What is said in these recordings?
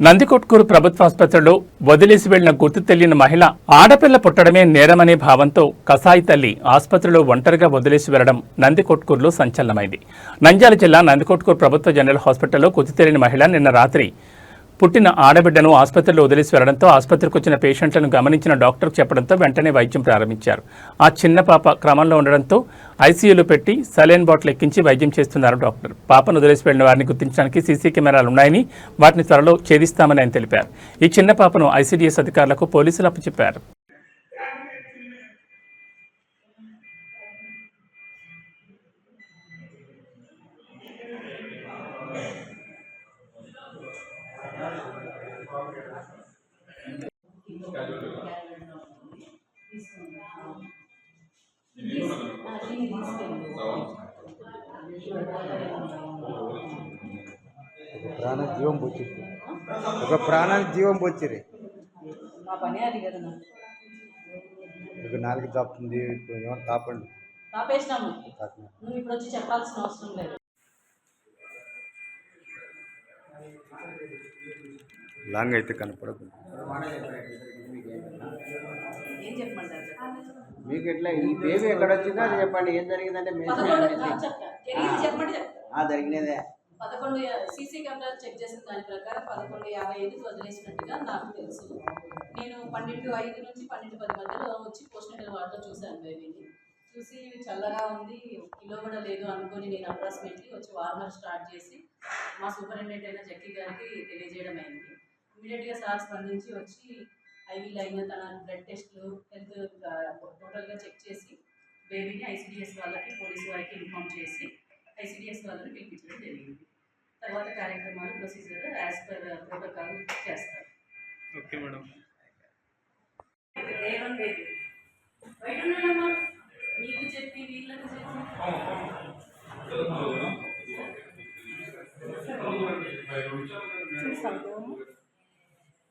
నందికొట్కూరు ప్రభుత్వ ఆసుపత్రిలో వదిలేసి వెళ్ళిన గుర్తు తెలియని మహిళ ఆడపిల్ల పుట్టడమే నేరమనే భావంతో కసాయి తల్లి ఆసుపత్రిలో ఒంటరిగా వదిలేసి వెళ్ళడం నందికొట్కూరులో సంచలనమైంది. నంద్యాల జిల్లా నందికొట్కూరు ప్రభుత్వ జనరల్ హాస్పిటల్లో గుర్తు తెలియని మహిళ నిన్న రాత్రి పుట్టిన ఆడబిడ్డను ఆసుపత్రిలో వదిలేసి వెళ్ళడంతో ఆసుపత్రికి వచ్చిన పేషెంట్లను గమనించిన డాక్టర్ చెప్పడంతో వెంటనే వైద్యం ప్రారంభించారు. ఆ చిన్న పాప క్రమంలో ఉండడంతో ఐసీయూలో పెట్టి సలైన్ బాటిల్ ఎక్కించి వైద్యం చేస్తున్నారు డాక్టర్. పాపను వదిలేసి వెళ్ళిన వారిని గుర్తించడానికి సీసీ కెమెరాలు ఉన్నాయని వాటిని త్వరలో ఛేదిస్తామని ఆయన తెలిపారు. ఈ చిన్న పాపను ఐసీడీఎస్ అధికారులకు పోలీసులు అప్పచెప్పారు. ప్రాణానికి జీవం పోచింది ఒక ప్రాణానికి జీవం నాకు ఒక నాలుగు తాపుతుంది ఇప్పుడు ఏమన్నా తాపండి. ఆపేసినాము తాకిన. నువ్వు ఇప్పుడు వచ్చి చెప్పాల్సిన అవసరం లేదు. లాంగ్ అయితే కనపడదు ఏం చెప్పమంటారు చెప్పండి. మీకు ఎట్లా ఈ బేబీ ఎక్కడ వచ్చిందో అది చెప్పండి. ఏం జరిగిందంటే జరిగినదే. పదకొండు సీసీ కెమెరాలు చెక్ చేసిన దాని ప్రకారం పదకొండు యాభై ఐదుకి వదిలేసినట్టుగా నాకు తెలుసు. నేను పన్నెండు ఐదు నుంచి పన్నెండు పది మధ్యలో వచ్చి పోస్టల్ వార్డులో చూశాను బేబీని. చూసి చల్లగా ఉంది కిలో కూడా లేదు అనుకొని నేను అప్రాక్సిమేట్లీ వచ్చి వార్మర్ స్టార్ట్ చేసి మా సూపరింటెండెంట్ అయిన జక్కి గారికి తెలియజేయడం అయింది. ఇమీడియట్గా సార్ స్పందించి వచ్చి ఐవీ లైన్ తన బ్లడ్ టెస్ట్లు హెల్త్ టోటల్గా చెక్ చేసి బేబీని ఐసీడిఎస్ వాళ్ళకి పోలీసు వారికి ఇన్ఫామ్ చేసి ఐసీడిఎస్ వాళ్ళని పిలిపించడం జరిగింది. తర్వాత కార్యక్రమాలు ప్రొసీజర్ యాజ్ పర్ ప్రోటోకాల్ చేస్తారు. ఓకే మేడం బేబీ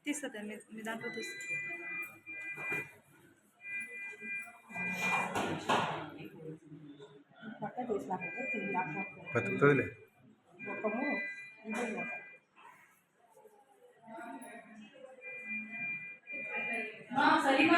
తీస్తుంది మీ మీ దాంట్లో తీస్తుంది బతుకుతుందిలే. సరే